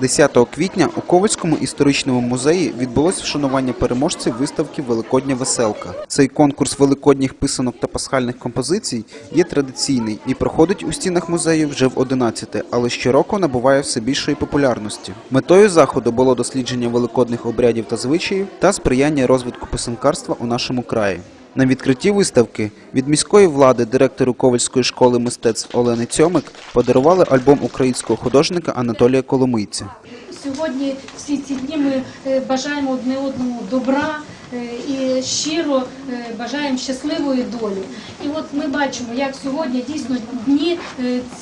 10 квітня у Ковальському історичному музеї відбулось вшанування переможців виставки Великодня веселка. Цей конкурс великодніх писанок та пасхальних композицій є традиційний і проходить у стінах музею вже в 11-те, але щороку набуває все більшої популярності. Метою заходу було дослідження великодних обрядів та звичаїв та сприяння розвитку писанкарства у нашому краї. На відкритті виставки від міської влади директору Ковальської школи мистецтв Олени Цьомик подарували альбом українського художника Анатолія Коломийця. Сьогодні всі ці дні ми е, бажаємо одне одному добра е, і щиро е, бажаємо щасливої долі. І от ми бачимо, як сьогодні дійсно дні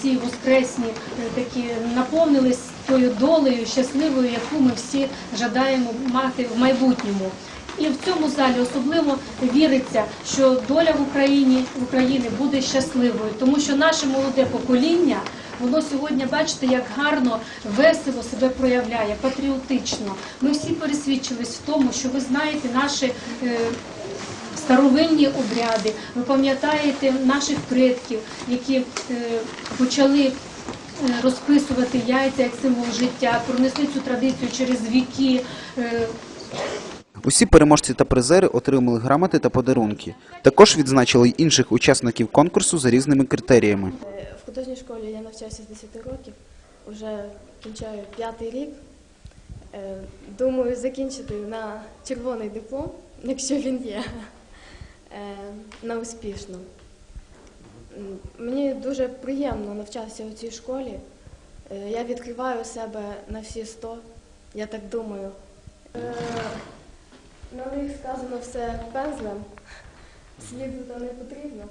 ці воскресні такі наповнились тою долею щасливою, яку ми всі жадаємо мати в майбутньому. І в цьому залі особливо віриться, що доля в Україні в Україні буде щасливою, тому що наше молоде покоління воно сьогодні, бачите, як гарно, весело себе проявляє, патріотично. Ми всі пересвідчились в тому, що ви знаєте наші е, старовинні обряди, ви пам'ятаєте наших предків, які е, почали е, розписувати яйця як символ життя, пронесли цю традицію через віки. Усі переможці та призери отримали грамоти та подарунки. Також відзначили й інших учасників конкурсу за різними критеріями. Е, В художній школі я навчаюся з 10 років, вже кінчаю п'ятий рік. Е, Думаю, закінчити на червоний диплом, якщо він є, е, на успішно. Мені дуже приємно навчатися у цій школі. Я відкриваю себе на всі 100, я так думаю. Е, На все пензлем, сліду не потрібно.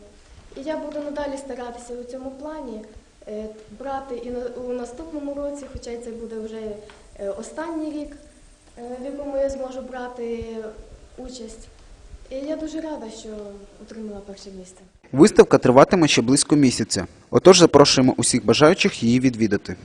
І я буду надалі старатися у цьому плані е, брати і у наступному році, хоча це буде вже е, останній рік, е, в якому я зможу брати участь. І я дуже рада, що отримала перше місце. Виставка триватиме ще близько місяця. Отож запрошуємо усіх бажаючих її відвідати.